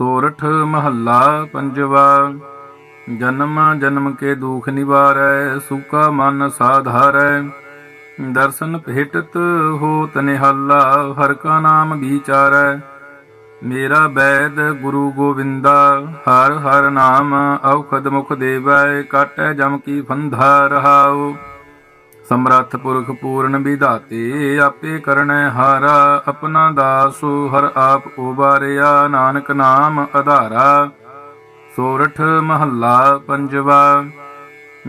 ਸੋਰਠ ਮਹੱਲਾ ਪੰਜਵਾ, ਜਨਮ ਜਨਮ ਕੇ ਦੁਖ ਨਿਵਾਰੈ ਸੁਖਾ ਮਨ ਸਾਧਾਰੈ। ਦਰਸ਼ਨ ਭੇਟਤ ਹੋ ਨਿਹਾਲਾ, ਹਰ ਕਾ ਨਾਮ ਵਿਚਾਰੈ ਮੇਰਾ ਬੈਦ ਗੁਰੂ ਗੋਵਿੰਦਾ, ਹਰ ਹਰ ਨਾਮ ਔਖਦ ਮੁਖ ਦੇਵੈ, ਕਾਟੈ ਜਮ ਕੀ ਫੰਧਾ ਰਹਾਉ। ਸਮਰੱਥ ਪੁਰਖ ਪੂਰਨ ਵਿਧਾਤੇ, ਆਪੇ ਕਰਣੈ ਹਾਰਾ, ਆਪਣਾ ਦਾਸ ਹਰ ਆਪ ਉਬਾਰਿਆ, ਨਾਨਕ ਨਾਮ ਆਧਾਰਾ ਸੋਰਠ ਮਹੱਲਾ ਪੰਜਵਾ,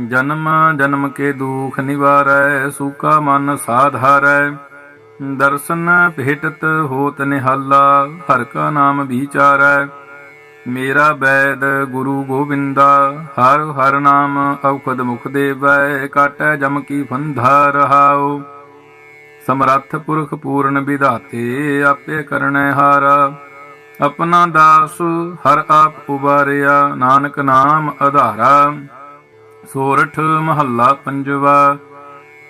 ਜਨਮ ਜਨਮ ਕੇ ਦੁਖ ਨਿਵਾਰੈ, ਸੂਕਾ ਮਨ ਸਾਧਾਰੈ ਦਰਸ਼ਨ ਭੇਟਤ ਹੋਤ ਨਿਹਾਲਾ, ਹਰ ਕਾ ਨਾਮ ਵਿਚਾਰੈ। ਮੇਰਾ ਬੈਦ ਗੁਰੂ ਗੋਬਿੰਦਾ, ਹਰ ਹਰ ਨਾਮ ਔਖਦ ਮੁਖ ਦੇਵੈ, ਕਾਟੈ ਜਮ ਕੀ ਫੰਧਾ ਰਹਾਉ। ਸਮਰੱਥ ਪੁਰਖ ਪੂਰਨ ਵਿਧਾਤੇ, ਆਪੇ ਕਰਣੈ ਹਾਰਾ। ਆਪਣਾ ਦਾਸ ਹਰ ਆਪ ਉਬਾਰਿਆ, ਨਾਨਕ ਨਾਮ ਆਧਾਰਾ ਸੋਰਠ ਮਹੱਲਾ ਪੰਜਵਾ।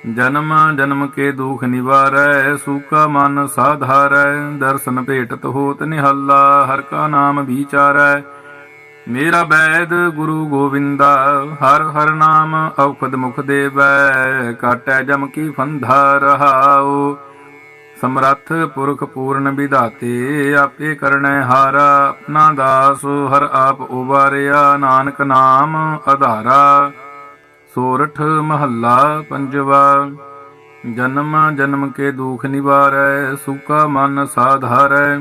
ਜਨਮ ਜਨਮ ਕੇ ਦੁਖ ਨਿਵਾਰੈ ਸੁਖਾ ਮਨ ਸਾਧਾਰੈ, ਦਰਸ਼ਨ ਭੇਟਤ ਹੋਤ ਨਿਹੱਲਾ, ਹਰ ਕਾ ਨਾਮ ਵਿਚਾਰੈ। ਮੇਰਾ ਬੈਦ ਗੁਰੂ ਗੋਵਿੰਦਾ, ਹਰ ਹਰ ਨਾਮ ਔਖਦ ਮੁਖ ਦੇਵੈ, ਕਾਟੈ ਜਮ ਕੀ ਫੰਧਾ ਰਹਾਉ। ਸਮਰੱਥ ਪੁਰਖ ਪੂਰਨ ਵਿਧਾਤੇ, ਆਪੇ ਕਰਣੈ ਹਾਰਾ, ਆਪਣਾ ਦਾਸ ਹਰ ਆਪ ਉਬਾਰਿਆ, ਨਾਨਕ ਨਾਮ ਆਧਾਰਾ ਸੋਰਠ ਮਹੱਲਾ ਪੰਜਵਾ, ਜਨਮ ਜਨਮ ਕੇ ਦੁਖ ਨਿਵਾਰੈ ਸੁਖਾ ਮਨ ਸਾਧਾਰੈ।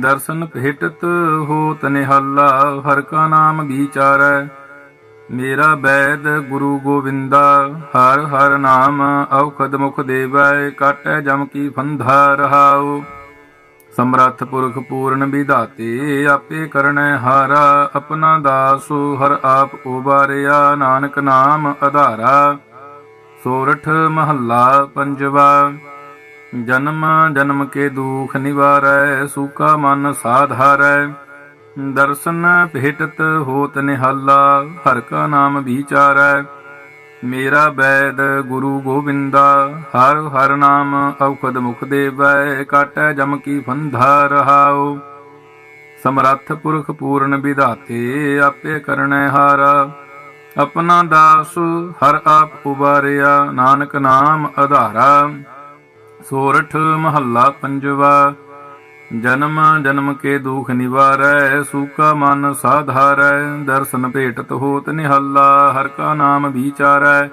ਦਰਸ਼ਨ ਭੇਟਤ ਹੋਤ ਨਿਹਾਲਾ, ਹਰ ਕਾ ਨਾਮ ਵਿਚਾਰੈ ਮੇਰਾ ਬੈਦ ਗੁਰੂ ਗੋਵਿੰਦਾ, ਹਰ ਹਰ ਨਾਮ ਔਖਦ ਮੁਖ ਦੇਵੈ, ਕਾਟੈ ਜਮ ਕੀ ਫੰਧਾ ਰਹਾਉ। ਸਮਰੱਥ ਪੁਰਖ ਪੂਰਨ ਵਿਧਾਤੇ, ਆਪੇ ਕਰਣੈ ਹਾਰਾ, ਆਪਣਾ ਦਾਸ ਹਰ ਆਪ ਉਬਾਰਿਆ, ਨਾਨਕ ਨਾਮ ਆਧਾਰਾ ਸੋਰਠ ਮਹੱਲਾ ਪੰਜਵਾ, ਜਨਮ ਜਨਮ ਕੇ ਦੁਖ ਨਿਵਾਰੈ, ਸੂਕਾ ਮਨ ਸਾਧਾਰੈ ਦਰਸ਼ਨ ਭੇਟਤ ਹੋਤ ਨਿਹਾਲਾ, ਹਰ ਕਾ ਨਾਮ ਵਿਚਾਰੈ। ਮੇਰਾ ਬੈਦ ਗੁਰੂ ਗੋਬਿੰਦਾ, ਹਰ ਹਰ ਨਾਮ ਔਖਦ ਮੁਖ ਦੇਵੈ, ਕਾਟੈ ਜਮ ਕੀ ਫੰਧਾ ਰਹਾਉ। ਸਮਰੱਥ ਪੁਰਖ ਪੂਰਨ ਵਿਧਾਤੇ, ਆਪੇ ਕਰਣੈ ਹਾਰਾ। ਆਪਣਾ ਦਾਸ ਹਰ ਆਪ ਉਬਾਰਿਆ, ਨਾਨਕ ਨਾਮ ਆਧਾਰਾ ਸੋਰਠ ਮਹੱਲਾ ਪੰਜਵਾ ਜਨਮ ਜਨਮ ਕੇ ਦੁਖ ਨਿਵਾਰੈ ਸੁਖਾ ਮਨ ਸਾਧਾਰੈ, ਦਰਸ਼ਨ ਭੇਟਤ ਹੋਤ ਨਿਹੱਲਾ, ਹਰ ਕਾ ਨਾਮ ਵਿਚਾਰੈ।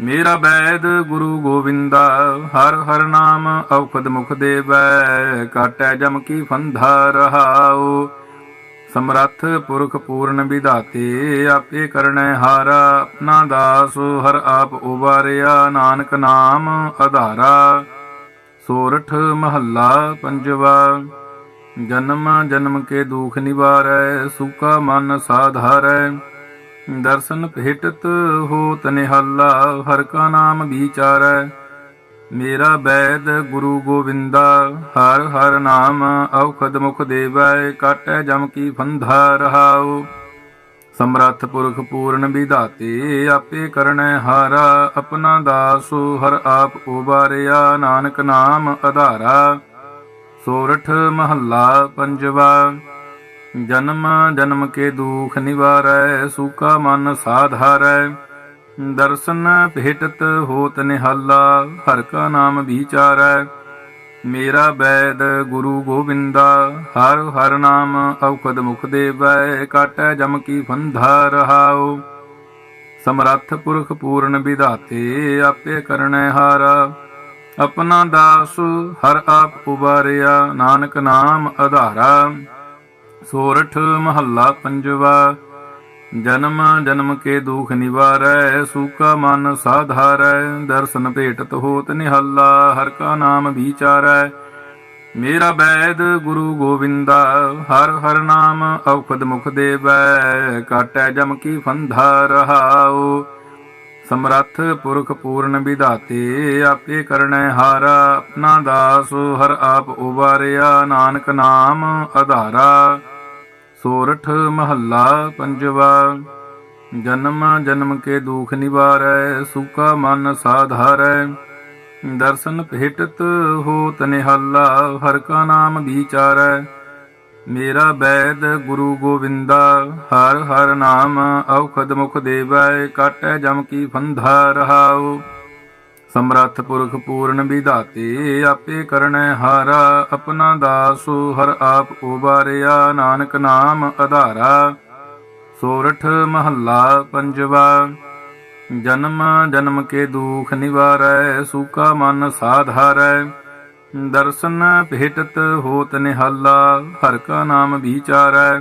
ਮੇਰਾ ਬੈਦ ਗੁਰੂ ਗੋਵਿੰਦਾ, ਹਰ ਹਰ ਨਾਮ ਔਖਦ ਮੁਖ ਦੇਵੈ, ਕਾਟੈ ਜਮ ਕੀ ਫੰਧਾ ਰਹਾਉ। ਸਮਰੱਥ ਪੁਰਖ ਪੂਰਨ ਵਿਧਾਤੇ, ਆਪੇ ਕਰਣੈ ਹਾਰਾ, ਆਪਣਾ ਦਾਸ ਹਰ ਆਪ ਉਬਾਰਿਆ, ਨਾਨਕ ਨਾਮ ਆਧਾਰਾ ਸੋਰਠ ਮਹੱਲਾ ਪੰਜਵਾ, ਜਨਮ ਜਨਮ ਕੇ ਦੁਖ ਨਿਵਾਰੈ ਸੁਖਾ ਮਨ ਸਾਧਾਰੈ। ਦਰਸ਼ਨ ਭੇਟਤ ਹੋ ਨਿਹਾਲਾ, ਹਰ ਕਾ ਨਾਮ ਵਿਚਾਰੈ। ਮੇਰਾ ਬੈਦ ਗੁਰੂ ਗੋਵਿੰਦਾ, ਹਰ ਹਰ ਨਾਮ ਔਖਦ ਮੁਖ ਦੇਵੈ, ਕਾਟੈ ਜਮ ਕੀ ਫੰਧਾ ਰਹਾਉ। ਸਮਰੱਥ ਪੁਰਖ ਪੂਰਨ ਵਿਧਾਤੇ, ਆਪੇ ਕਰਣੈ ਹਾਰਾ, ਆਪਣਾ ਦਾਸੋ ਹਰ ਆਪ ਉਬਾਰਿਆ, ਨਾਨਕ ਨਾਮ ਆਧਾਰਾ ਸੋਰਠ ਮਹੱਲਾ ਪੰਜਵਾ, ਜਨਮ ਜਨਮ ਕੇ ਦੁਖ ਨਿਵਾਰੈ, ਸੂਕਾ ਮਨ ਸਾਧਾਰੈ ਦਰਸ਼ਨ ਭੇਟਤ ਹੋਤ ਨਿਹਾਲਾ, ਹਰ ਕਾ ਨਾਮ ਵਿਚਾਰੈ। ਮੇਰਾ ਬੈਦ ਗੁਰੂ ਗੋਬਿੰਦਾ, ਹਰ ਹਰ ਨਾਮ ਔਖਦ ਮੁਖ ਦੇਵੈ, ਕਾਟੈ ਜਮ ਕੀ ਫੰਧਾ ਰਹਾਉ। ਸਮਰੱਥ ਪੁਰਖ ਪੂਰਨ ਵਿਧਾਤੇ, ਆਪੇ ਕਰਣੈ ਹਾਰਾ। ਆਪਣਾ ਦਾਸ ਹਰ ਆਪ ਉਬਾਰਿਆ, ਨਾਨਕ ਨਾਮ ਆਧਾਰਾ ਸੋਰਠ ਮਹੱਲਾ ਪੰਜਵਾ। ਜਨਮ ਜਨਮ ਕੇ ਦੁਖ ਨਿਵਾਰੈ, ਸੂਕਾ ਮਨ ਸਾਧਾਰੈ, ਦਰਸ਼ਨ ਭੇਟਤ ਹੋਤ ਨਿਹੱਲਾ, ਹਰ ਕਾ ਨਾਮ ਵਿਚਾਰੈ। ਮੇਰਾ ਬੈਦ ਗੁਰੂ ਗੋਵਿੰਦਾ, ਹਰ ਹਰ ਨਾਮ ਔਖਦ ਮੁਖ ਦੇਵੈ, ਕਾਟੈ ਜਮ ਕੀ ਫੰਧਾ ਰਹਾਉ। ਸਮਰੱਥ ਪੁਰਖ ਪੂਰਨ ਵਿਧਾਤੇ, ਆਪੇ ਕਰਣੈ ਹਾਰਾ, ਆਪਣਾ ਦਾਸ ਹਰ ਆਪ ਉਬਾਰਿਆ, ਨਾਨਕ ਨਾਮ ਆਧਾਰਾ ਸੋਰਠ ਮਹੱਲਾ ਪੰਜਵਾ, ਜਨਮ ਜਨਮ ਕੇ ਦੁਖ ਨਿਵਾਰੈ ਸੁਖਾ ਮਨ ਸਾਧਾਰੈ ਦਰਸ਼ਨ ਭੇਟਤ ਹੋਤ ਨਿਹਾਲਾ, ਹਰ ਕਾ ਨਾਮ ਵਿਚਾਰੈ। ਮੇਰਾ ਬੈਦ ਗੁਰੂ ਗੋਵਿੰਦਾ, ਹਰ ਹਰ ਨਾਮ ਔਖਦ ਮੁਖ ਦੇਵੈ, ਕਾਟੈ ਜਮ ਕੀ ਫੰਧਾ ਰਹਾਉ। ਸਮਰੱਥ ਪੁਰਖ ਪੂਰਨ ਵਿਧਾਤੇ, ਆਪੇ ਕਰਨੈ ਹਾਰਾ, ਆਪਣਾ ਦਾਸ ਹਰ ਆਪ ਉਬਾਰਿਆ, ਨਾਨਕ ਨਾਮ ਆਧਾਰਾ ਸੋਰਠ ਮਹੱਲਾ ਪੰਜਵਾ, ਜਨਮ ਜਨਮ ਕੇ ਦੁਖ ਨਿਵਾਰੈ, ਸੂਕਾ ਮਨ ਸਾਧਾਰੈ ਦਰਸ਼ਨ ਭੇਟਤ ਹੋਤ ਨਿਹਾਲਾ, ਹਰ ਕਾ ਨਾਮ ਵਿਚਾਰੈ।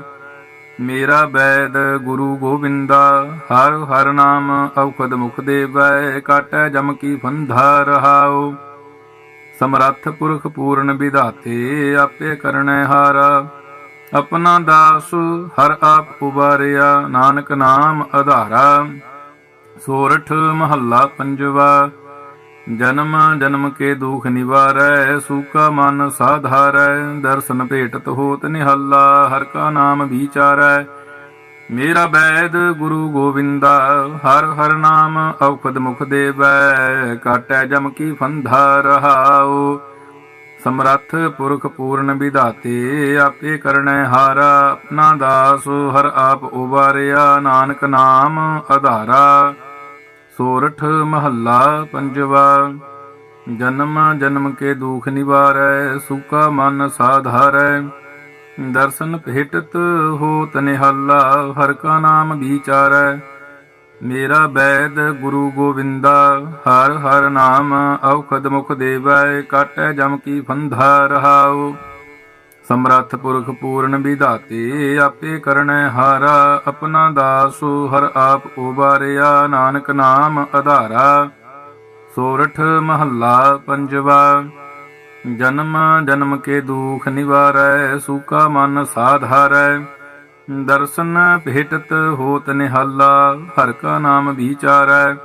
ਮੇਰਾ ਬੈਦ ਗੁਰੂ ਗੋਬਿੰਦਾ, ਹਰ ਹਰ ਨਾਮ ਔਖਦ ਮੁਖ ਦੇਵੈ ਕਾਟੈ ਜਮ ਕੀ ਫੰਧਾ ਰਹਾਉ। ਸਮਰੱਥ ਪੁਰਖ ਪੂਰਨ ਵਿਧਾਤੇ, ਆਪੇ ਕਰਨੈ ਹਾਰਾ। ਆਪਣਾ ਦਾਸ ਹਰ ਆਪ ਉਬਾਰਿਆ ਨਾਨਕ ਨਾਮ ਆਧਾਰਾ ਸੋਰਠ ਮਹੱਲਾ ਪੰਜਵਾ ਜਨਮ ਜਨਮ ਕੇ ਦੁਖ ਨਿਵਾਰੈ, ਸੂਕਾ ਮਨ ਸਾਧਾਰੈ, ਦਰਸ਼ਨ ਭੇਟਤ ਹੋਤ ਨਿਹੱਲਾ, ਹਰ ਕਾ ਨਾਮ ਵਿਚਾਰੈ। ਮੇਰਾ ਬੈਦ ਗੁਰੂ ਗੋਵਿੰਦਾ, ਹਰ ਹਰ ਨਾਮ ਔਖਦ ਮੁਖ ਦੇਵੈ, ਕਾਟੈ ਜਮ ਕੀ ਫੰਧਾ ਰਹਾਉ। ਸਮਰੱਥ ਪੁਰਖ ਪੂਰਨ ਵਿਧਾਤੇ, ਆਪੇ ਕਰਨੈ ਹਾਰਾ, ਆਪਣਾ ਦਾਸ, ਹਰ ਆਪ ਉਬਾਰਿਆ, ਨਾਨਕ ਨਾਮ ਆਧਾਰਾ ਸੋਰਠ ਮਹੱਲਾ ਪੰਜਵਾ, ਜਨਮ ਜਨਮ ਕੇ ਦੁਖ ਨਿਵਾਰੈ ਸੁਖਾ ਮਨ ਸਾਧਾਰੈ। ਦਰਸ਼ਨ ਭੇਟਤ ਹੋ ਨਿਹਾਲਾ, ਹਰ ਕਾ ਨਾਮ ਵਿਚਾਰੈ। ਮੇਰਾ ਬੈਦ ਗੁਰੂ ਗੋਵਿੰਦਾ, ਹਰ ਹਰ ਨਾਮ ਔਖਦ ਮੁਖ ਦੇਵੈ, ਕਾਟੈ ਜਮ ਕੀ ਫੰਧਾ ਰਹਾਉ। ਸਮਰੱਥ ਪੁਰਖ ਪੂਰਨ ਵਿਧਾਤੇ, ਆਪੇ ਕਰਨੈ ਹਾਰਾ, ਆਪਣਾ ਦਾਸ ਹਰ ਆਪ ਉਬਾਰਿਆ, ਨਾਨਕ ਨਾਮ ਆਧਾਰਾ ਸੋਰਠ ਮਹੱਲਾ ਪੰਜਵਾ, ਜਨਮ ਜਨਮ ਕੇ ਦੁਖ ਨਿਵਾਰੈ, ਸੂਕਾ ਮਨ ਸਾਧਾਰੈ ਦਰਸ਼ਨ ਭੇਟਤ ਹੋਤ ਨਿਹਾਲਾ, ਹਰ ਕਾ ਨਾਮ ਵਿਚਾਰੈ।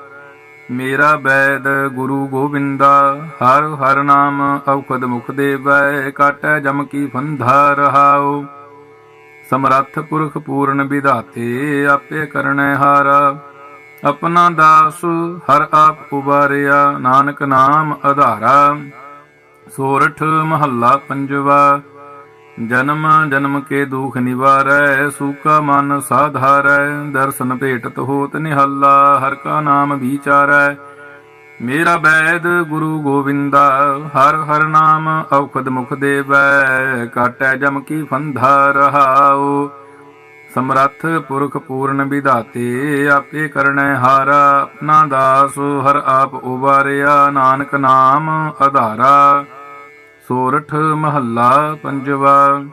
ਮੇਰਾ ਬੈਦ ਗੁਰੂ ਗੋਬਿੰਦਾ, ਹਰ ਹਰ ਨਾਮ ਔਖਦ ਮੁਖ ਦੇਵੈ, ਕਾਟੈ ਜਮ ਕੀ ਫੰਧਾ ਰਹਾਉ। ਸਮਰੱਥ ਪੁਰਖ ਪੂਰਨ ਵਿਧਾਤੇ, ਆਪੇ ਕਰਨੈ ਹਾਰਾ। ਆਪਣਾ ਦਾਸ ਹਰ ਆਪ ਉਬਾਰਿਆ, ਨਾਨਕ ਨਾਮ ਆਧਾਰਾ ਸੋਰਠ ਮਹੱਲਾ ਪੰਜਵਾ। ਜਨਮ ਜਨਮ ਕੇ ਦੁਖ ਨਿਵਾਰੈ, ਸੂਕਾ ਮਨ ਸਾਧਾਰੈ, ਦਰਸ਼ਨ ਭੇਟਤ ਹੋਤ ਨਿਹੱਲਾ, ਹਰ ਕਾ ਨਾਮ ਵਿਚਾਰੈ। ਮੇਰਾ ਬੈਦ ਗੁਰੂ ਗੋਵਿੰਦਾ, ਹਰ ਹਰ ਨਾਮ ਔਖਦ ਮੁਖ ਦੇਵੈ, ਕਾਟੈ ਜਮ ਕੀ ਫੰਧਾ ਰਹਾਉ। ਸਮਰੱਥ ਪੁਰਖ ਪੂਰਨ ਵਿਧਾਤੇ, ਆਪੇ ਕਰਨੈ ਹਾਰਾ, ਆਪਣਾ ਦਾਸ ਹਰ ਆਪ ਉਬਾਰਿਆ, ਨਾਨਕ ਨਾਮ ਆਧਾਰਾ ਸੋਰਠ ਮਹੱਲਾ ਪੰਜਵਾ,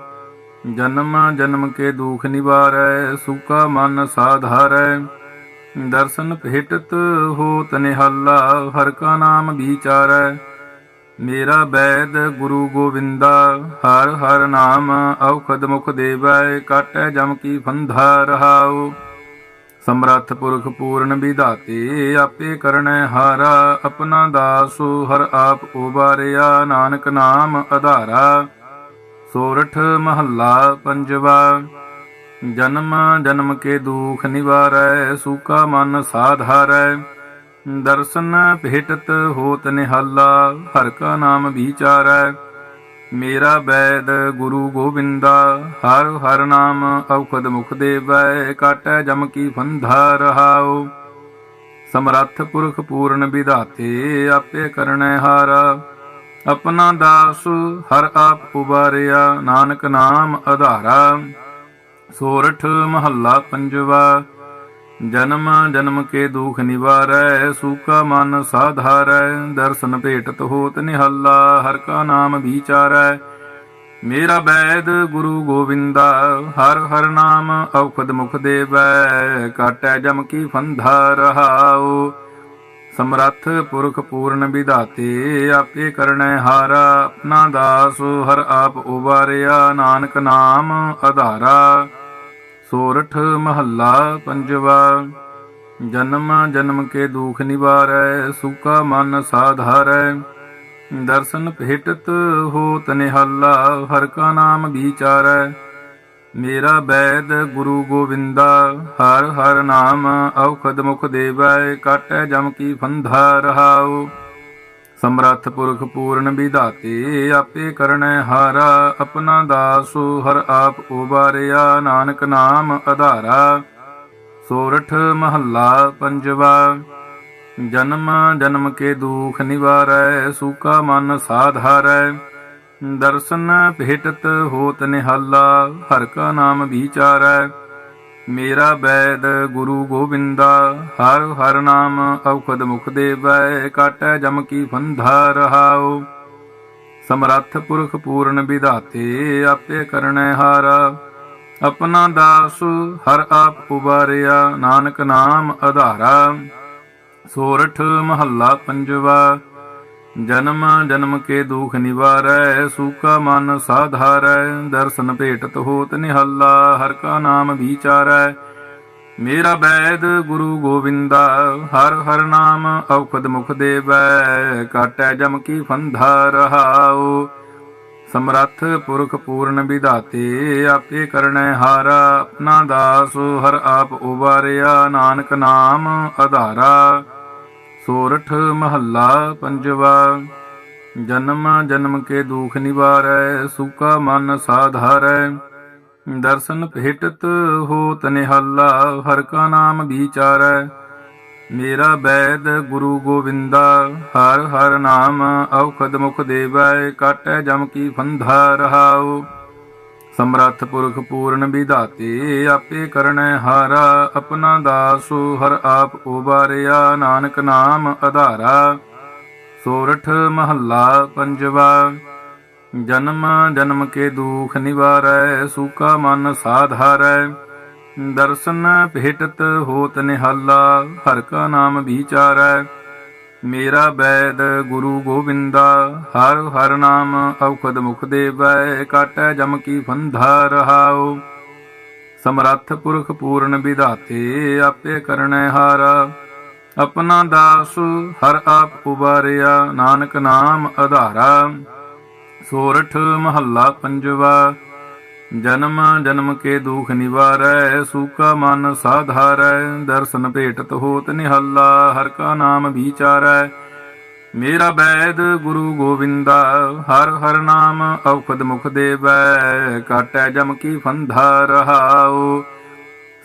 ਜਨਮ ਜਨਮ ਕੇ ਦੁਖ ਨਿਵਾਰੈ, ਸੁਕਾ ਮਨ ਸਾਧਾਰੈ। ਦਰਸ਼ਨ ਭੇਟਤ ਹੋਤ ਨਿਹਾਲਾ, ਹਰ ਕਾ ਨਾਮ ਵਿਚਾਰੈ। ਮੇਰਾ ਬੈਦ ਗੁਰੂ ਗੋਵਿੰਦਾ, ਹਰ ਹਰ ਨਾਮ ਔਖਦ ਮੁਖ ਦੇਵੈ, ਕਾਟੈ ਜਮ ਕੀ ਫੰਧਾ ਰਹਾਉ। ਸਮਰੱਥ ਪੁਰਖ ਪੂਰਨ ਵਿਧਾਤੇ, ਆਪੇ ਕਰਨੈ ਹਾਰਾ, ਆਪਣਾ ਦਾਸ ਹਰ ਆਪ ਉਬਾਰਿਆ, ਨਾਨਕ ਨਾਮ ਆਧਾਰਾ ਸੋਰਠ ਮਹੱਲਾ ਪੰਜਵਾ, ਜਨਮ ਜਨਮ ਕੇ ਦੁਖ ਨਿਵਾਰੈ, ਸੂਕਾ ਮਨ ਸਾਧਾਰੈ ਦਰਸ਼ਨ ਭੇਟਤ ਹੋਤ ਨਿਹਾਲਾ, ਹਰ ਕਾ ਨਾਮ ਵਿਚਾਰੈ। ਮੇਰਾ ਬੈਦ ਗੁਰੂ ਗੋਬਿੰਦਾ, ਹਰ ਹਰ ਨਾਮ ਔਖਦ ਮੁਖ ਦੇਵੈ, ਕਾਟੈ ਜਮ ਕੀ ਫੰਧਾ ਰਹਾਉ। ਸਮਰੱਥ ਪੁਰਖ ਪੂਰਨ ਵਿਧਾਤੇ, ਆਪੇ ਕਰਨੈ ਹਾਰਾ। ਆਪਣਾ ਦਾਸ ਹਰ ਆਪ ਉਬਾਰਿਆ, ਨਾਨਕ ਨਾਮ ਆਧਾਰਾ ਸੋਰਠ ਮਹੱਲਾ ਪੰਜਵਾ ਜਨਮ ਜਨਮ ਕੇ ਦੁਖ ਨਿਵਾਰੈ, ਸੂਕਾ ਮਨ ਸਾਧਾਰੈ, ਦਰਸ਼ਨ ਭੇਟਤ ਹੋਤ ਨਿਹੱਲਾ, ਹਰ ਕਾ ਨਾਮ ਵਿਚਾਰੈ। ਮੇਰਾ ਬੈਦ ਗੁਰੂ ਗੋਵਿੰਦਾ, ਹਰ ਹਰ ਨਾਮ ਔਖਦ ਮੁਖ ਦੇਵੈ, ਕਾਟੈ ਜਮ ਕੀ ਫੰਧਾ ਰਹਾਉ। ਸਮਰੱਥ ਪੁਰਖ ਪੂਰਨ ਵਿਧਾਤੇ, ਆਪੇ ਕਰਨੈ ਹਾਰਾ, ਆਪਣਾ ਦਾਸ, ਹਰ ਆਪ ਉਬਾਰਿਆ, ਨਾਨਕ ਨਾਮ ਆਧਾਰਾ ਸੋਰਠ ਮਹੱਲਾ ਪੰਜਵਾ, ਜਨਮ ਜਨਮ ਕੇ ਦੁਖ ਨਿਵਾਰੈ, ਸੁਕਾ ਮਨ ਸਾਧਾਰੈ। ਦਰਸ਼ਨ ਭੇਟਤ ਹੋਤ ਨਿਹਾਲਾ, ਹਰ ਕਾ ਨਾਮ ਵਿਚਾਰੈ ਮੇਰਾ ਬੈਦ ਗੁਰੂ ਗੋਵਿੰਦਾ, ਹਰ ਹਰ ਨਾਮ ਔਖਦ ਮੁਖ ਦੇਵੈ, ਕਾਟੈ ਜਮ ਕੀ ਫੰਧਾ ਰਹਾਓ ਸਮਰੱਥ ਪੁਰਖ ਪੂਰਨ ਵਿਧਾਤੇ, ਆਪੇ ਕਰਨੈ ਹਾਰਾ, ਆਪਣਾ ਦਾਸ ਹਰ ਆਪ ਉਬਾਰਿਆ, ਨਾਨਕ ਨਾਮ ਆਧਾਰਾ ਸੋਰਠ ਮਹੱਲਾ ਪੰਜਵਾ, ਜਨਮ ਜਨਮ ਕੇ ਦੁਖ ਨਿਵਾਰੈ, ਸੂਕਾ ਮਨ ਸਾਧਾਰੈ ਦਰਸ਼ਨ ਭੇਟਤ ਹੋਤ ਨਿਹਾਲਾ, ਹਰ ਕਾ ਨਾਮ ਵਿਚਾਰੈ। ਮੇਰਾ ਬੈਦ ਗੁਰੂ ਗੋਬਿੰਦਾ, ਹਰ ਹਰ ਨਾਮ ਔਖਦ ਮੁਖ ਦੇਵੈ, ਕਾਟੈ ਜਮ ਕੀ ਫੰਧਾ ਰਹਾਉ। ਸਮਰੱਥ ਪੁਰਖ ਪੂਰਨ ਵਿਧਾਤੇ, ਆਪੇ ਕਰਨੈ ਹਾਰਾ। ਆਪਣਾ ਦਾਸ ਹਰ ਆਪ ਉਬਾਰਿਆ, ਨਾਨਕ ਨਾਮ ਆਧਾਰਾ ਸੋਰਠ ਮਹੱਲਾ ਪੰਜਵਾ ਜਨਮ ਜਨਮ ਕੇ ਦੁਖ ਨਿਵਾਰੈ, ਸੂਕਾ ਮਨ ਸਾਧਾਰੈ, ਦਰਸ਼ਨ ਭੇਟਤ ਹੋਤ ਨਿਹੱਲਾ, ਹਰ ਕਾ ਨਾਮ ਵਿਚਾਰੈ। ਮੇਰਾ ਬੈਦ ਗੁਰੂ ਗੋਬਿੰਦਾ ਹਰ ਹਰ ਨਾਮ ਔਖਦ ਮੁਖ ਦੇਵੈ, ਕਾਟੈ ਜਮ ਕੀ ਫੰਧਾ ਰਹਾਉ। ਸਮਰੱਥ ਪੁਰਖ ਪੂਰਨ ਵਿਧਾਤੇ, ਆਪੇ ਕਰਨੈ ਹਾਰਾ, ਆਪਣਾ ਦਾਸ ਹਰ ਆਪ ਉਬਾਰਿਆ, ਨਾਨਕ ਨਾਮ ਆਧਾਰਾ ਸੋਰਠ ਮਹੱਲਾ ਪੰਜਵਾ, ਜਨਮ ਜਨਮ ਕੇ ਦੁਖ ਨਿਵਾਰੈ, ਸੂਕਾ ਮਨ ਸਾਧਾਰੈ। ਦਰਸ਼ਨ ਭੇਟਤ ਹੋ ਨਿਹਾਲਾ, ਹਰ ਕਾ ਨਾਮ ਵਿਚਾਰੈ। ਮੇਰਾ ਬੈਦ ਗੁਰੂ ਗੋਵਿੰਦਾ, ਹਰ ਹਰ ਨਾਮ ਔਖਦ ਮੁਖ ਦੇਵੈ, ਕਾਟੈ ਜਮ ਕੀ ਫੰਧਾ ਰਹਾਉ। ਸਮਰੱਥ ਪੁਰਖ ਪੂਰਨ ਵਿਧਾਤੇ, ਆਪੇ ਕਰਨੈ ਹਾਰਾ, ਆਪਣਾ ਦਾਸ ਹਰ ਆਪ ਉਬਾਰਿਆ, ਨਾਨਕ ਨਾਮ ਆਧਾਰਾ ਸੋਰਠ ਮਹੱਲਾ ਪੰਜਵਾ, ਜਨਮ ਜਨਮ ਕੇ ਦੁਖ ਨਿਵਾਰੈ, ਸੂਕਾ ਮਨ ਸਾਧਾਰੈ ਦਰਸ਼ਨ ਭੇਟਤ ਹੋਤ ਨਿਹਾਲਾ, ਹਰ ਕਾ ਨਾਮ ਵਿਚਾਰੈ। ਮੇਰਾ ਬੈਦ ਗੁਰੂ ਗੋਬਿੰਦਾ, ਹਰ ਹਰ ਨਾਮ ਔਖਦ ਮੁਖ ਦੇਵੈ, ਕਾਟੈ ਜਮ ਕੀ ਫੰਧਾ ਰਹਾਉ। ਸਮਰੱਥ ਪੁਰਖ ਪੂਰਨ ਵਿਧਾਤੇ, ਆਪੇ ਕਰਨੈ ਹਾਰਾ। ਆਪਣਾ ਦਾਸ ਹਰ ਆਪ ਉਬਾਰਿਆ, ਨਾਨਕ ਨਾਮ ਆਧਾਰਾ ਸੋਰਠ ਮਹੱਲਾ ਪੰਜਵਾ ਜਨਮ ਜਨਮ ਕੇ ਦੁਖ ਨਿਵਾਰੈ, ਸੂਕਾ ਮਨ ਸਾਧਾਰੈ, ਦਰਸ਼ਨ ਭੇਟਤ ਹੋਤ ਨਿਹੱਲਾ, ਹਰ ਕਾ ਨਾਮ ਵਿਚਾਰੈ। ਮੇਰਾ ਬੈਦ ਗੁਰੂ ਗੋਬਿੰਦਾ ਹਰ ਹਰ ਨਾਮ ਔਖਦ ਮੁਖ ਦੇਵੈ, ਕਾਟੈ ਜਮ ਕੀ ਫੰਧਾ ਰਹਾਉ।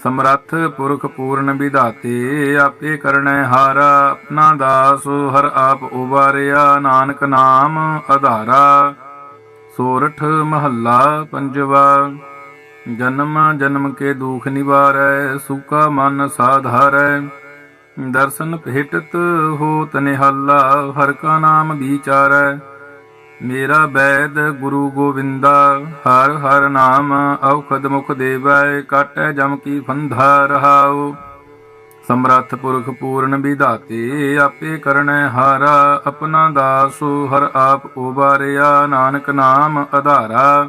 ਸਮਰੱਥ ਪੁਰਖ ਪੂਰਨ ਵਿਧਾਤੇ, ਆਪੇ ਕਰਨੈ ਹਾਰਾ, ਆਪਣਾ ਦਾਸ, ਹਰ ਆਪ ਉਬਾਰਿਆ, ਨਾਨਕ ਨਾਮ ਆਧਾਰਾ ਸੋਰਠ ਮਹੱਲਾ ਪੰਜਵਾ, ਜਨਮ ਜਨਮ ਕੇ ਦੁਖ ਨਿਵਾਰੈ, ਸੂਕਾ ਮਨ ਸਾਧਾਰੈ ਦਰਸ਼ਨ ਭੇਟਤ ਹੋ ਨਿਹਾਲਾ, ਹਰ ਕਾ ਨਾਮ ਵਿਚਾਰੈ। ਮੇਰਾ ਬੈਦ ਗੁਰੂ ਗੋਵਿੰਦਾ, ਹਰ ਹਰ ਨਾਮ ਔਖਦ ਮੁਖ ਦੇਵੈ, ਕਾਟੈ ਜਮ ਕੀ ਫੰਧਾ ਰਹਾਓ ਸਮਰੱਥ ਪੁਰਖ ਪੂਰਨ ਵਿਧਾਤੇ, ਆਪੇ ਕਰਨੈ ਹਾਰਾ, ਆਪਣਾ ਦਾਸ ਹਰ ਆਪ ਉਬਾਰਿਆ, ਨਾਨਕ ਨਾਮ ਆਧਾਰਾ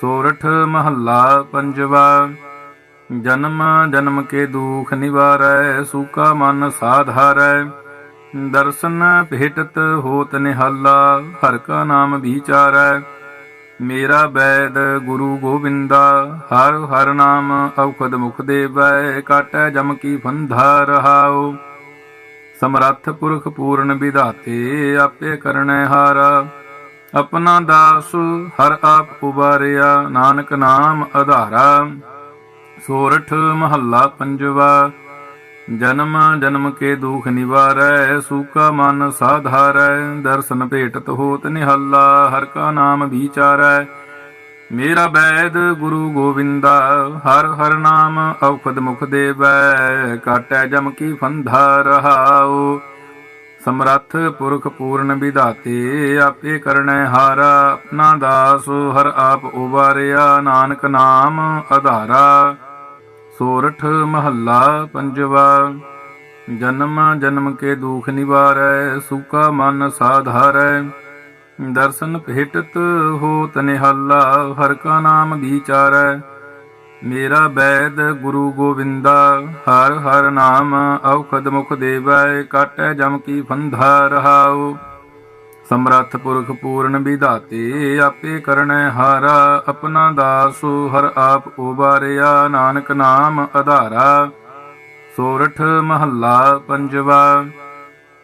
ਸੋਰਠ ਮਹੱਲਾ ਪੰਜਵਾ, ਜਨਮ ਜਨਮ ਕੇ ਦੁਖ ਨਿਵਾਰੈ, ਸੂਕਾ ਮਨ ਸਾਧਾਰੈ। ਦਰਸ਼ਨ ਭੇਟਤ ਹੋਤ ਨਿਹਾਲਾ, ਹਰ ਕਾ ਨਾਮ ਵਿਚਾਰੈ। ਮੇਰਾ ਬੈਦ ਗੁਰੂ ਗੋਬਿੰਦਾ, ਹਰ ਹਰ ਨਾਮ ਔਖਦ ਮੁਖ ਦੇਵੈ, ਕਾਟੈ ਜਮ ਕੀ ਫੰਧਾ ਰਹਾਉ। ਸਮਰੱਥ ਪੁਰਖ ਪੂਰਨ ਵਿਧਾਤੇ, ਆਪੇ ਕਰਨੈ ਹਾਰਾ। ਆਪਣਾ ਦਾਸ ਹਰ ਆਪ ਉਬਾਰਿਆ, ਨਾਨਕ ਨਾਮ ਆਧਾਰਾ ਸੋਰਠ ਮਹੱਲਾ ਪੰਜਵਾ ਜਨਮ ਜਨਮ ਕੇ ਦੁਖ ਨਿਵਾਰੈ, ਸੂਕਾ ਮਨ ਸਾਧਾਰੈ, ਦਰਸ਼ਨ ਭੇਟਤ ਹੋਤ ਨਿਹੱਲਾ, ਹਰ ਕਾ ਨਾਮ ਵਿਚਾਰੈ। ਮੇਰਾ ਬੈਦ ਗੁਰੂ ਗੋਵਿੰਦਾ, ਹਰ ਹਰ ਨਾਮ ਔਖਦ ਮੁਖ ਦੇਵੈ, ਕਾਟੈ ਜਮ ਕੀ ਫੰਧਾ ਰਹਾਉ। ਸਮਰੱਥ ਪੁਰਖ ਪੂਰਨ ਵਿਧਾਤੇ, ਆਪੇ ਕਰਨੈ ਹਾਰਾ, ਆਪਣਾ ਦਾਸ ਹਰ ਆਪ ਉਬਾਰਿਆ, ਨਾਨਕ ਨਾਮ ਆਧਾਰਾ ਸੋਰਠ ਮਹੱਲਾ ਪੰਜਵਾ, ਜਨਮ ਜਨਮ ਕੇ ਦੁਖ ਨਿਵਾਰੈ, ਸੂਕਾ ਮਨ ਸਾਧਾਰੈ। ਦਰਸ਼ਨ ਭੇਟਤ ਹੋ ਨਿਹਾਲਾ, ਹਰ ਕਾ ਨਾਮ ਵਿਚਾਰੈ ਮੇਰਾ ਬੈਦ ਗੁਰੂ ਗੋਵਿੰਦਾ, ਹਰ ਹਰ ਨਾਮ ਔਖਦ ਮੁਖ ਦੇਵੈ, ਕਾਟੈ ਜਮ ਕੀ ਫੰਧਾ ਰਹਾਉ। ਸਮਰੱਥ ਪੁਰਖ ਪੂਰਨ ਵਿਧਾਤੇ, ਆਪੇ ਕਰਨੈ ਹਾਰਾ, ਆਪਣਾ ਦਾਸ ਹਰ ਆਪ ਉਬਾਰਿਆ, ਨਾਨਕ ਨਾਮ ਆਧਾਰਾ ਸੋਰਠ ਮਹੱਲਾ ਪੰਜਵਾ,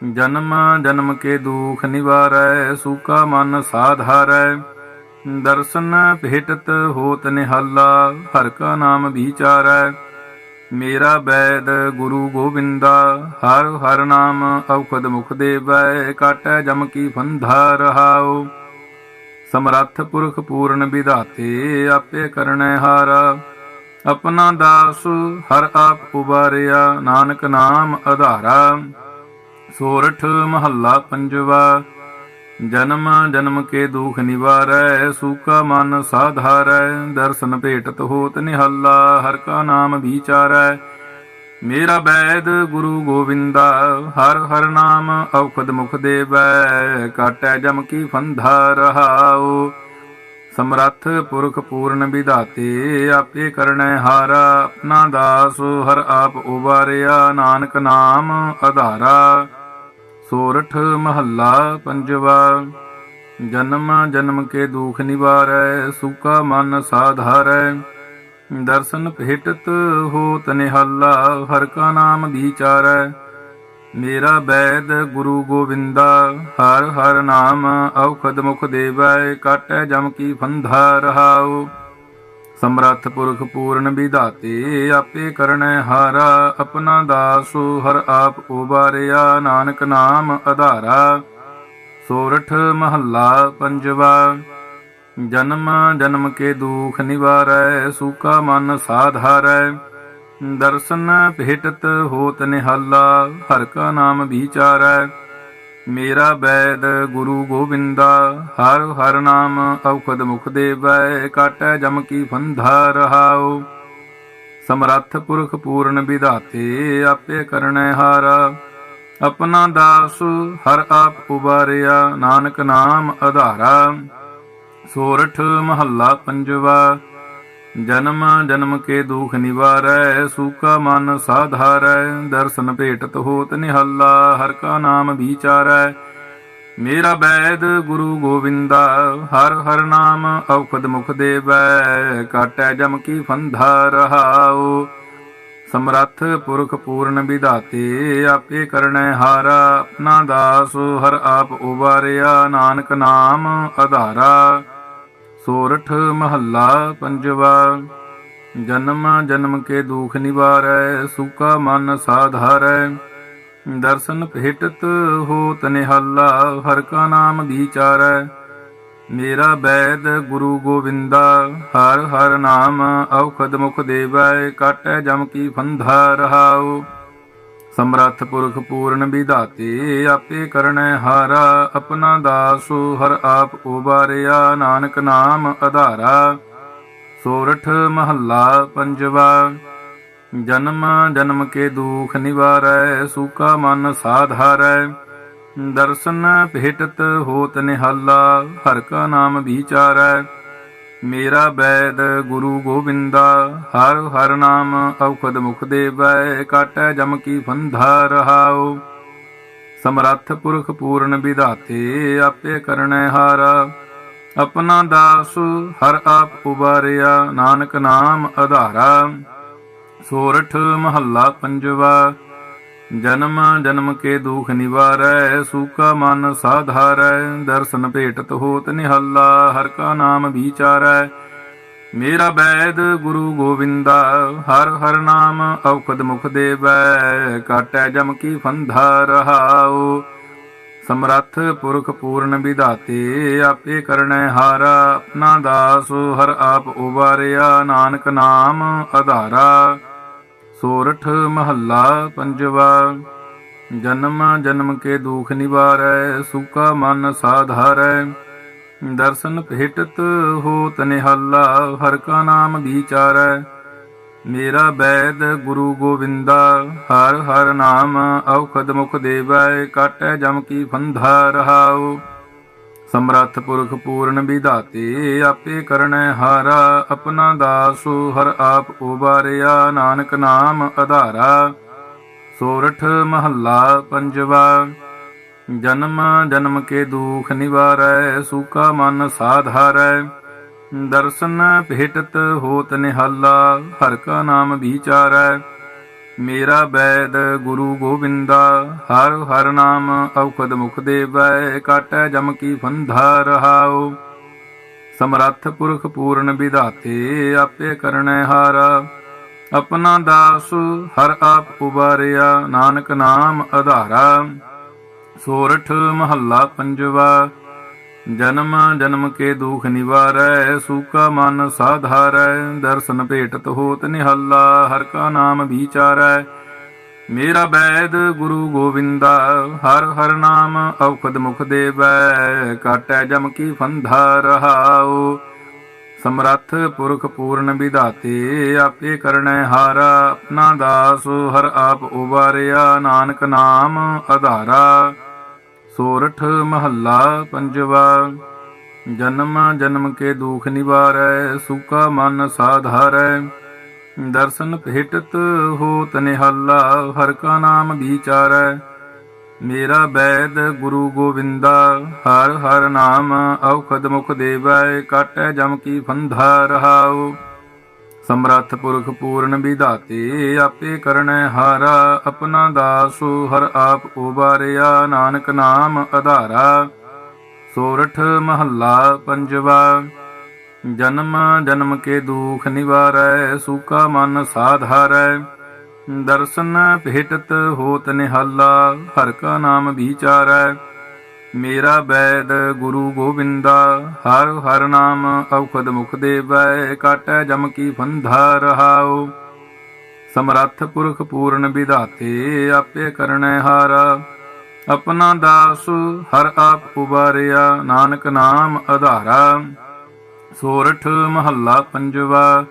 ਜਨਮ ਜਨਮ ਕੇ ਦੁਖ ਨਿਵਾਰੈ, ਸੂਕਾ ਮਨ ਸਾਧਾਰੈ ਦਰਸ਼ਨ ਭੇਟਤ ਹੋਤ ਨਿਹਾਲਾ, ਹਰ ਕਾ ਨਾਮ ਵਿਚਾਰੈ। ਮੇਰਾ ਬੈਦ ਗੁਰੂ ਗੋਬਿੰਦਾ, ਹਰ ਹਰ ਨਾਮ ਔਖਦ ਮੁਖ ਦੇਵੈ, ਕਾਟੈ ਜਮ ਕੀ ਫੰਧਾ ਰਹਾਉ। ਸਮਰੱਥ ਪੁਰਖ ਪੂਰਨ ਵਿਧਾਤੇ, ਆਪੇ ਕਰਨੈ ਹਾਰਾ। ਆਪਣਾ ਦਾਸ ਹਰ ਆਪ ਉਬਾਰਿਆ, ਨਾਨਕ ਨਾਮ ਆਧਾਰਾ ਸੋਰਠ ਮਹੱਲਾ ਪੰਜਵਾ। ਜਨਮ ਜਨਮ ਕੇ ਦੁਖ ਨਿਵਾਰੈ, ਸੂਕਾ ਮਨ ਸਾਧਾਰੈ, ਦਰਸ਼ਨ ਭੇਟਤ ਹੋਤ ਨਿਹੱਲਾ, ਹਰ ਕਾ ਨਾਮ ਵਿਚਾਰੈ। ਮੇਰਾ ਬੈਦ ਗੁਰੂ ਗੋਬਿੰਦਾ ਹਰ ਹਰ ਨਾਮ ਔਖਦ ਮੁਖ ਦੇਵੈ, ਕਾਟੈ ਜਮ ਕੀ ਫੰਧਾ ਰਹਾਉ। ਸਮਰੱਥ ਪੁਰਖ ਪੂਰਨ ਵਿਧਾਤੇ, ਆਪੇ ਕਰਨੈ ਹਾਰਾ, ਆਪਣਾ ਦਾਸ, ਹਰ ਆਪ ਉਬਾਰਿਆ, ਨਾਨਕ ਨਾਮ ਆਧਾਰਾ ਸੋਰਠ ਮਹੱਲਾ ਪੰਜਵਾ, ਜਨਮ ਜਨਮ ਕੇ ਦੁਖ ਨਿਵਾਰੈ, ਸੁਕਾ ਮਨ ਸਾਧਾਰੈ। ਦਰਸ਼ਨ ਭੇਟਤ ਹੋਤ ਨਿਹਾਲਾ, ਹਰ ਕਾ ਨਾਮ ਵਿਚਾਰੈ। ਮੇਰਾ ਬੈਦ ਗੁਰੂ ਗੋਵਿੰਦਾ, ਹਰ ਹਰ ਨਾਮ ਔਖਦ ਮੁਖ ਦੇਵੈ, ਕਾਟੈ ਜਮ ਕੀ ਫੰਧਾ ਰਹਾਉ। ਸਮਰੱਥ ਪੁਰਖ ਪੂਰਨ ਵਿਧਾਤੇ, ਆਪੇ ਕਰਨੈ ਹਾਰਾ, ਆਪਣਾ ਦਾਸ ਹਰ ਆਪ ਉਬਾਰਿਆ, ਨਾਨਕ ਨਾਮ ਆਧਾਰਾ ਸੋਰਠ ਮਹੱਲਾ ਪੰਜਵਾ, ਜਨਮ ਜਨਮ ਕੇ ਦੁਖ ਨਿਵਾਰੈ, ਸੂਕਾ ਮਨ ਸਾਧਾਰੈ ਦਰਸ਼ਨ ਭੇਟਤ ਹੋਤ ਨਿਹਾਲਾ, ਹਰ ਕਾ ਨਾਮ ਵਿਚਾਰੈ। ਮੇਰਾ ਬੈਦ ਗੁਰੂ ਗੋਬਿੰਦਾ, ਹਰ ਹਰ ਨਾਮ ਔਖਦ ਮੁਖ ਦੇਵੈ, ਕਾਟੈ ਜਮ ਕੀ ਫੰਧਾ ਰਹਾਉ। ਸਮਰੱਥ ਪੁਰਖ ਪੂਰਨ ਵਿਧਾਤੇ, ਆਪੇ ਕਰਨੈ ਹਾਰਾ। ਆਪਣਾ ਦਾਸ ਹਰ ਆਪ ਉਬਾਰਿਆ, ਨਾਨਕ ਨਾਮ ਆਧਾਰਾ ਸੋਰਠ ਮਹੱਲਾ ਪੰਜਵਾ ਜਨਮ ਜਨਮ ਕੇ ਦੁਖ ਨਿਵਾਰੈ, ਸੂਕਾ ਮਨ ਸਾਧਾਰੈ, ਦਰਸ਼ਨ ਭੇਟਤ ਹੋਤ ਨਿਹੱਲਾ, ਹਰ ਕਾ ਨਾਮ ਵਿਚਾਰੈ। ਮੇਰਾ ਬੈਦ ਗੁਰੂ ਗੋਵਿੰਦਾ, ਹਰ ਹਰ ਨਾਮ ਔਖਦ ਮੁਖ ਦੇਵੈ, ਕਾਟੈ ਜਮ ਕੀ ਫੰਧਾ ਰਹਾਉ। ਸਮਰੱਥ ਪੁਰਖ ਪੂਰਨ ਵਿਧਾਤੇ, ਆਪੇ ਕਰਨੈ ਹਾਰਾ, ਆਪਣਾ ਦਾਸ, ਹਰ ਆਪ ਉਬਾਰਿਆ, ਨਾਨਕ ਨਾਮ ਆਧਾਰਾ ਸੋਰਠ ਮਹੱਲਾ ਪੰਜਵਾ, ਜਨਮ ਜਨਮ ਕੇ ਦੁਖ ਨਿਵਾਰੈ, ਸੁਕਾ ਮਨ ਸਾਧਾਰੈ। ਦਰਸ਼ਨ ਭੇਟਤ ਹੋ ਨਿਹਾਲਾ, ਹਰ ਕਾ ਨਾਮ ਵਿਚਾਰੈ ਮੇਰਾ ਬੈਦ ਗੁਰੂ ਗੋਵਿੰਦਾ, ਹਰ ਹਰ ਨਾਮ ਔਖਦ ਮੁਖ ਦੇਵੈ, ਕਾਟੈ ਜਮ ਕੀ ਫੰਧਾ ਰਹਾਓ ਸਮਰੱਥ ਪੁਰਖ ਪੂਰਨ ਵਿਧਾਤੇ, ਆਪੇ ਕਰਨੈ ਹਾਰਾ, ਆਪਣਾ ਦਾਸ ਹਰ ਆਪ ਉਬਾਰਿਆ, ਨਾਨਕ ਨਾਮ ਆਧਾਰਾ ਸੋਰਠ ਮਹੱਲਾ ਪੰਜਵਾ, ਜਨਮ ਜਨਮ ਕੇ ਦੁਖ ਨਿਵਾਰੈ, ਸੂਕਾ ਮਨ ਸਾਧਾਰੈ। ਦਰਸ਼ਨ ਭੇਟਤ ਹੋਤ ਨਿਹਾਲਾ, ਹਰ ਕਾ ਨਾਮ ਵਿਚਾਰੈ। ਮੇਰਾ ਬੈਦ ਗੁਰੂ ਗੋਬਿੰਦਾ, ਹਰ ਹਰ ਨਾਮ ਔਖਦ ਮੁਖ ਦੇਵੈ, ਕਾਟੈ ਜਮ ਕੀ ਫੰਧਾ ਰਹਾਉ। ਸਮਰੱਥ ਪੁਰਖ ਪੂਰਨ ਵਿਧਾਤੇ, ਆਪੇ ਕਰਨੈ ਹਾਰਾ। ਆਪਣਾ ਦਾਸ ਹਰ ਆਪ ਉਬਾਰਿਆ, ਨਾਨਕ ਨਾਮ ਆਧਾਰਾ ਸੋਰਠ ਮਹੱਲਾ ਪੰਜਵਾ। ਜਨਮ ਜਨਮ ਕੇ ਦੁਖ ਨਿਵਾਰੈ, ਸੂਕਾ ਮਨ ਸਾਧਾਰੈ, ਦਰਸ਼ਨ ਭੇਟਤ ਹੋਤ ਨਿਹੱਲਾ, ਹਰ ਕਾ ਨਾਮ ਵਿਚਾਰੈ। ਮੇਰਾ ਬੈਦ ਗੁਰੂ ਗੋਵਿੰਦਾ, ਹਰ ਹਰ ਨਾਮ ਔਖਦ ਮੁਖ ਦੇਵੈ, ਕਾਟੈ ਜਮ ਕੀ ਫੰਧਾ ਰਹਾਉ। ਸਮਰੱਥ ਪੁਰਖ ਪੂਰਨ ਵਿਧਾਤੇ, ਆਪੇ ਕਰਨੈ ਹਾਰਾ, ਆਪਣਾ ਦਾਸ, ਹਰ ਆਪ ਉਬਾਰਿਆ, ਨਾਨਕ ਨਾਮ ਆਧਾਰਾ ਸੋਰਠ ਮਹੱਲਾ ਪੰਜਵਾ, ਜਨਮ ਜਨਮ ਕੇ ਦੁਖ ਨਿਵਾਰੈ, ਸੁਕਾ ਮਨ ਸਾਧਾਰੈ। ਦਰਸ਼ਨ ਭੇਟਤ ਹੋਤ ਨਿਹਾਲਾ, ਹਰ ਕਾ ਨਾਮ ਵਿਚਾਰੈ। ਮੇਰਾ ਬੈਦ ਗੁਰੂ ਗੋਵਿੰਦਾ, ਹਰ ਹਰ ਨਾਮ ਔਖਦ ਮੁਖ ਦੇਵੈ, ਕਾਟੈ ਜਮ ਕੀ ਫੰਧਾ ਰਹਾਉ। ਸਮਰੱਥ ਪੁਰਖ ਪੂਰਨ ਵਿਧਾਤੇ, ਆਪੇ ਕਰਨੈ ਹਾਰਾ, ਆਪਣਾ ਦਾਸ ਹਰ ਆਪ ਉਬਾਰਿਆ, ਨਾਨਕ ਨਾਮ ਆਧਾਰਾ ਸੋਰਠ ਮਹੱਲਾ ਪੰਜਵਾ, ਜਨਮ ਜਨਮ ਕੇ ਦੁਖ ਨਿਵਾਰੈ, ਸੂਕਾ ਮਨ ਸਾਧਾਰੈ ਦਰਸ਼ਨ ਭੇਟਤ ਹੋਤ ਨਿਹਾਲਾ, ਹਰ ਕਾ ਨਾਮ ਵਿਚਾਰੈ। ਮੇਰਾ ਬੈਦ ਗੁਰੂ ਗੋਬਿੰਦਾ, ਹਰ ਹਰ ਨਾਮ ਔਖਦ ਮੁਖ ਦੇਵੈ, ਕਾਟੈ ਜਮ ਕੀ ਫੰਧਾ ਰਹਾਉ। ਸਮਰੱਥ ਪੁਰਖ ਪੂਰਨ ਵਿਧਾਤੇ, ਆਪੇ ਕਰਨੈ ਹਾਰਾ। ਆਪਣਾ ਦਾਸ ਹਰ ਆਪ ਉਬਾਰਿਆ, ਨਾਨਕ ਨਾਮ ਆਧਾਰਾ ਸੋਰਠ ਮਹੱਲਾ ਪੰਜਵਾ ਜਨਮ ਜਨਮ ਕੇ ਦੁਖ ਨਿਵਾਰੈ, ਸੂਕਾ ਮਨ ਸਾਧਾਰੈ, ਦਰਸ਼ਨ ਭੇਟਤ ਹੋਤ ਨਿਹੱਲਾ, ਹਰ ਕਾ ਨਾਮ ਵਿਚਾਰੈ। ਮੇਰਾ ਬੈਦ ਗੁਰੂ ਗੋਵਿੰਦਾ, ਹਰ ਹਰ ਨਾਮ ਔਖਦ ਮੁਖ ਦੇਵੈ, ਕਾਟੈ ਜਮ ਕੀ ਫੰਧਾ ਰਹਾਉ। ਸਮਰੱਥ ਪੁਰਖ ਪੂਰਨ ਵਿਧਾਤੇ, ਆਪੇ ਕਰਨੈ ਹਾਰਾ, ਆਪਣਾ ਦਾਸ, ਹਰ ਆਪ ਉਬਾਰਿਆ, ਨਾਨਕ ਨਾਮ ਆਧਾਰਾ ਸੋਰਠ ਮਹੱਲਾ ਪੰਜਵਾ। ਜਨਮ ਜਨਮ ਕੇ ਦੁਖ ਨਿਵਾਰੈ ਸੁਖਾ ਮਨ ਸਾਧਾਰੈ। ਦਰਸ਼ਨ ਭੇਟਤ ਹੋਤ ਨਿਹੱਲਾ, ਹਰ ਕਾ ਨਾਮ ਵਿਚਾਰੈ ਮੇਰਾ ਬੈਦ ਗੁਰੂ ਗੋਵਿੰਦਾ, ਹਰ ਹਰ ਨਾਮ ਔਖਦ ਮੁਖ ਦੇਵੈ, ਕਾਟੈ ਜਮ ਕੀ ਫੰਧਾ ਰਹਾਉ। ਸਮਰੱਥ ਪੁਰਖ ਪੂਰਨ ਵਿਧਾਤੇ, ਆਪੇ ਕਰਨੈ ਹਾਰਾ, ਆਪਣਾ ਦਾਸ ਹਰ ਆਪ ਉਬਾਰਿਆ, ਨਾਨਕ ਨਾਮ ਆਧਾਰਾ ਸੋਰਠ ਮਹੱਲਾ ਪੰਜਵਾ, ਜਨਮ ਜਨਮ ਕੇ ਦੁਖ ਨਿਵਾਰੈ, ਸੂਕਾ ਮਨ ਸਾਧਾਰੈ। ਦਰਸ਼ਨ ਭੇਟਤ ਹੋਤ ਨਿਹਾਲਾ, ਹਰ ਕਾ ਨਾਮ ਵਿਚਾਰੈ। ਮੇਰਾ ਬੈਦ ਗੁਰੂ ਗੋਬਿੰਦਾ, ਹਰ ਹਰ ਨਾਮ ਔਖਦ ਮੁਖ ਦੇਵੈ, ਕਾਟੈ ਜਮ ਕੀ ਫੰਧਾ ਰਹਾਉ। ਸਮਰੱਥ ਪੁਰਖ ਪੂਰਨ ਵਿਧਾਤੇ, ਆਪੇ ਕਰਨੈ ਹਾਰਾ। ਆਪਣਾ ਦਾਸ ਹਰ ਆਪ ਉਬਾਰਿਆ, ਨਾਨਕ ਨਾਮ ਆਧਾਰਾ ਸੋਰਠ ਮਹੱਲਾ ਪੰਜਵਾ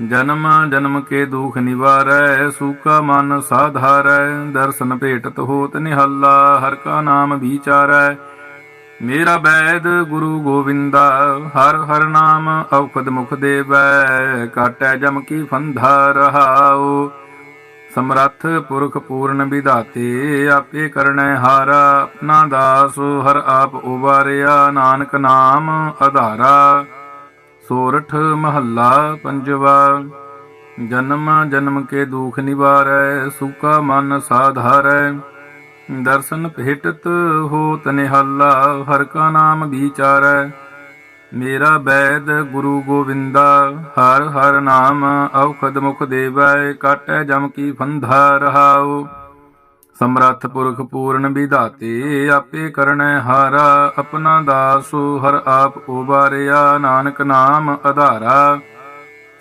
ਜਨਮ ਜਨਮ ਕੇ ਦੁਖ ਨਿਵਾਰੈ ਸੂਕਾ ਮਨ ਸਾਧਾਰੈ, ਦਰਸ਼ਨ ਭੇਟਤ ਹੋਤ ਨਿਹੱਲਾ, ਹਰ ਕਾ ਨਾਮ ਵਿਚਾਰੈ। ਮੇਰਾ ਬੈਦ ਗੁਰੂ ਗੋਵਿੰਦਾ, ਹਰ ਹਰ ਨਾਮ ਔਖਦ ਮੁਖ ਦੇਵੈ, ਕਾਟੈ ਜਮ ਕੀ ਫੰਧਾ ਰਹਾਉ। ਸਮਰੱਥ ਪੁਰਖ ਪੂਰਨ ਵਿਧਾਤੇ, ਆਪੇ ਕਰਨੈ ਹਾਰਾ, ਆਪਣਾ ਦਾਸ, ਹਰ ਆਪ ਉਬਾਰਿਆ, ਨਾਨਕ ਨਾਮ ਆਧਾਰਾ ਸੋਰਠ ਮਹੱਲਾ ਪੰਜਵਾ, ਜਨਮ ਜਨਮ ਕੇ ਦੁਖ ਨਿਵਾਰੈ, ਸੁਕਾ ਮਨ ਸਾਧਾਰੈ। ਦਰਸ਼ਨ ਭੇਟਤ ਹੋਤ ਨਿਹਾਲਾ, ਹਰ ਕਾ ਨਾਮ ਵਿਚਾਰੈ। ਮੇਰਾ ਬੈਦ ਗੁਰੂ ਗੋਵਿੰਦਾ, ਹਰ ਹਰ ਨਾਮ ਔਖਦ ਮੁਖ ਦੇਵੈ, ਕਾਟੈ ਜਮ ਕੀ ਫੰਧਾ ਰਹਾਉ। ਸਮਰੱਥ ਪੁਰਖ ਪੂਰਨ ਵਿਧਾਤੇ, ਆਪੇ ਕਰਨੈ ਹਾਰਾ, ਆਪਣਾ ਦਾਸੋ ਹਰ ਆਪ ਉਬਾਰਿਆ, ਨਾਨਕ ਨਾਮ ਆਧਾਰਾ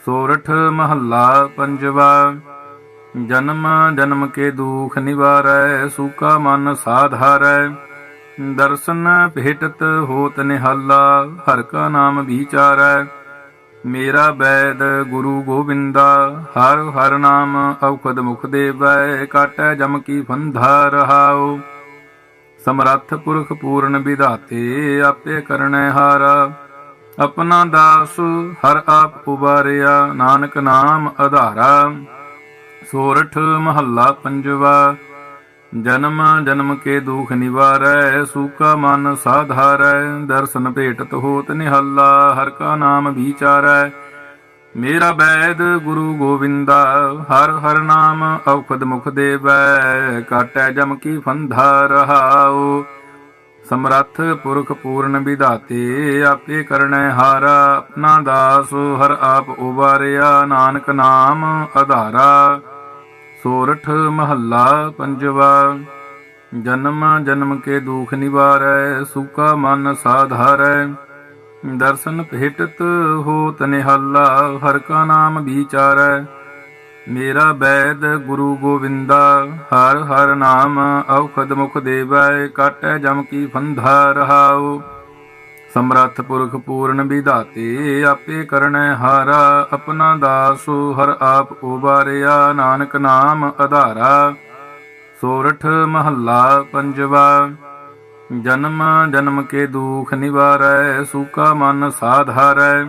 ਸੋਰਠ ਮਹੱਲਾ ਪੰਜਵਾ, ਜਨਮ ਜਨਮ ਕੇ ਦੁਖ ਨਿਵਾਰੈ, ਸੂਕਾ ਮਨ ਸਾਧਾਰੈ ਦਰਸ਼ਨ ਭੇਟਤ ਹੋਤ ਨਿਹਾਲਾ, ਹਰ ਕਾ ਨਾਮ ਵਿਚਾਰੈ। ਮੇਰਾ ਬੈਦ ਗੁਰੂ ਗੋਬਿੰਦਾ, ਹਰ ਹਰ ਨਾਮ ਔਖਦ ਮੁਖ ਦੇਵੈ, ਕਾਟੈ ਜਮ ਕੀ ਫੰਧਾ ਰਹਾਉ। ਸਮਰੱਥ ਪੁਰਖ ਪੂਰਨ ਵਿਧਾਤੇ, ਆਪੇ ਕਰਨੈ ਹਾਰਾ। ਆਪਣਾ ਦਾਸ ਹਰ ਆਪ ਉਬਾਰਿਆ, ਨਾਨਕ ਨਾਮ ਆਧਾਰਾ ਸੋਰਠ ਮਹੱਲਾ ਪੰਜਵਾ ਜਨਮ ਜਨਮ ਕੇ ਦੁਖ ਨਿਵਾਰੈ, ਸੂਕਾ ਮਨ ਸਾਧਾਰੈ, ਦਰਸ਼ਨ ਭੇਟਤ ਹੋਤ ਨਿਹੱਲਾ, ਹਰ ਕਾ ਨਾਮ ਵਿਚਾਰੈ। ਮੇਰਾ ਬੈਦ ਗੁਰੂ ਗੋਵਿੰਦਾ, ਹਰ ਹਰ ਨਾਮ ਔਖਦ ਮੁਖ ਦੇਵੈ, ਕਾਟੈ ਜਮ ਕੀ ਫੰਧਾ ਰਹਾਉ। ਸਮਰੱਥ ਪੁਰਖ ਪੂਰਨ ਵਿਧਾਤੇ, ਆਪੇ ਕਰਨੈ ਹਾਰਾ, ਆਪਣਾ ਦਾਸ, ਹਰ ਆਪ ਉਬਾਰਿਆ, ਨਾਨਕ ਨਾਮ ਆਧਾਰਾ ਸੋਰਠ ਮਹੱਲਾ ਪੰਜਵਾ। ਜਨਮ ਜਨਮ ਕੇ ਦੁਖ ਨਿਵਾਰੈ, ਸੁਕਾ ਮਨ ਸਾਧਾਰੈ। ਦਰਸ਼ਨ ਭੇਟਤ ਹੋ ਨਿਹਾਲਾ, ਹਰ ਕਾ ਨਾਮ ਵਿਚਾਰੈ। ਮੇਰਾ ਬੈਦ ਗੁਰੂ ਗੋਵਿੰਦਾ, ਹਰ ਹਰ ਨਾਮ ਔਖਦ ਮੁਖ ਦੇਵੈ, ਕਾਟੈ ਜਮ ਕੀ ਫੰਧਾ ਰਹਾਓ ਸਮਰੱਥ ਪੁਰਖ ਪੂਰਨ ਵਿਧਾਤੇ, ਆਪੇ ਕਰਨੈ ਹਾਰਾ, ਆਪਣਾ ਦਾਸ ਹਰ ਆਪ ਉਬਾਰਿਆ, ਨਾਨਕ ਨਾਮ ਆਧਾਰਾ ਸੋਰਠ ਮਹੱਲਾ ਪੰਜਵਾ, ਜਨਮ ਜਨਮ ਕੇ ਦੁਖ ਨਿਵਾਰੈ, ਸੂਕਾ ਮਨ ਸਾਧਾਰੈ।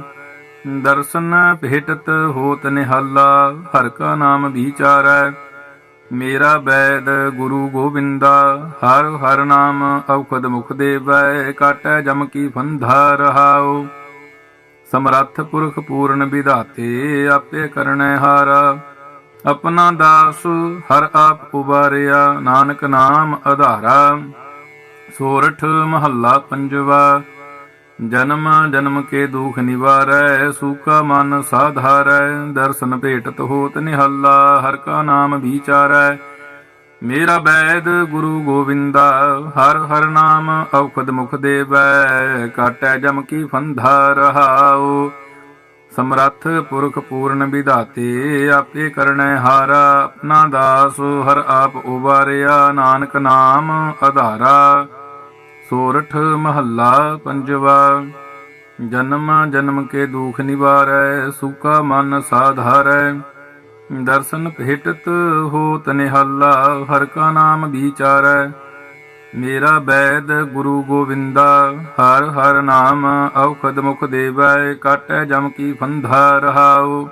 ਦਰਸ਼ਨ ਭੇਟਤ ਹੋਤ ਨਿਹਾਲਾ, ਹਰ ਕਾ ਨਾਮ ਵਿਚਾਰੈ। ਮੇਰਾ ਬੈਦ ਗੁਰੂ ਗੋਬਿੰਦਾ, ਹਰ ਹਰ ਨਾਮ ਔਖਦ ਮੁਖ ਦੇਵੈ, ਕਾਟੈ ਜਮ ਕੀ ਫੰਧਾ ਰਹਾਉ। ਸਮਰੱਥ ਪੁਰਖ ਪੂਰਨ ਵਿਧਾਤੇ, ਆਪੇ ਕਰਨੈ ਹਾਰਾ। ਆਪਣਾ ਦਾਸ ਹਰ ਆਪ ਉਬਾਰਿਆ, ਨਾਨਕ ਨਾਮ ਆਧਾਰਾ ਸੋਰਠ ਮਹੱਲਾ ਪੰਜਵਾ ਜਨਮ ਜਨਮ ਕੇ ਦੁਖ ਨਿਵਾਰੈ, ਸੂਕਾ ਮਨ ਸਾਧਾਰੈ, ਦਰਸ਼ਨ ਭੇਟਤ ਹੋਤ ਨਿਹੱਲਾ, ਹਰ ਕਾ ਨਾਮ ਵਿਚਾਰੈ। ਮੇਰਾ ਬੈਦ ਗੁਰੂ ਗੋਬਿੰਦਾ ਹਰ ਹਰ ਨਾਮ ਔਖਦ ਮੁਖ ਦੇਵੈ, ਕਾਟੈ ਜਮ ਕੀ ਫੰਧਾ ਰਹਾਉ। ਸਮਰੱਥ ਪੁਰਖ ਪੂਰਨ ਵਿਧਾਤੇ, ਆਪੇ ਕਰਨੈ ਹਾਰਾ, ਆਪਣਾ ਦਾਸ ਹਰ ਆਪ ਉਬਾਰਿਆ, ਨਾਨਕ ਨਾਮ ਆਧਾਰਾ ਸੋਰਠ ਮਹੱਲਾ ਪੰਜਵਾ, ਜਨਮ ਜਨਮ ਕੇ ਦੁਖ ਨਿਵਾਰੈ ਸੁਖਾ ਮਨ ਸਾਧਾਰੈ। ਦਰਸ਼ਨ ਭੇਟਤ ਹੋ ਨਿਹਾਲਾ, ਹਰ ਕਾ ਨਾਮ ਵਿਚਾਰੈ। ਮੇਰਾ ਬੈਦ ਗੁਰੂ ਗੋਵਿੰਦਾ, ਹਰ ਹਰ ਨਾਮ ਔਖਦ ਮੁਖ ਦੇਵੈ, ਕਾਟੈ ਜਮ ਕੀ ਫੰਧਾ ਰਹਾਉ।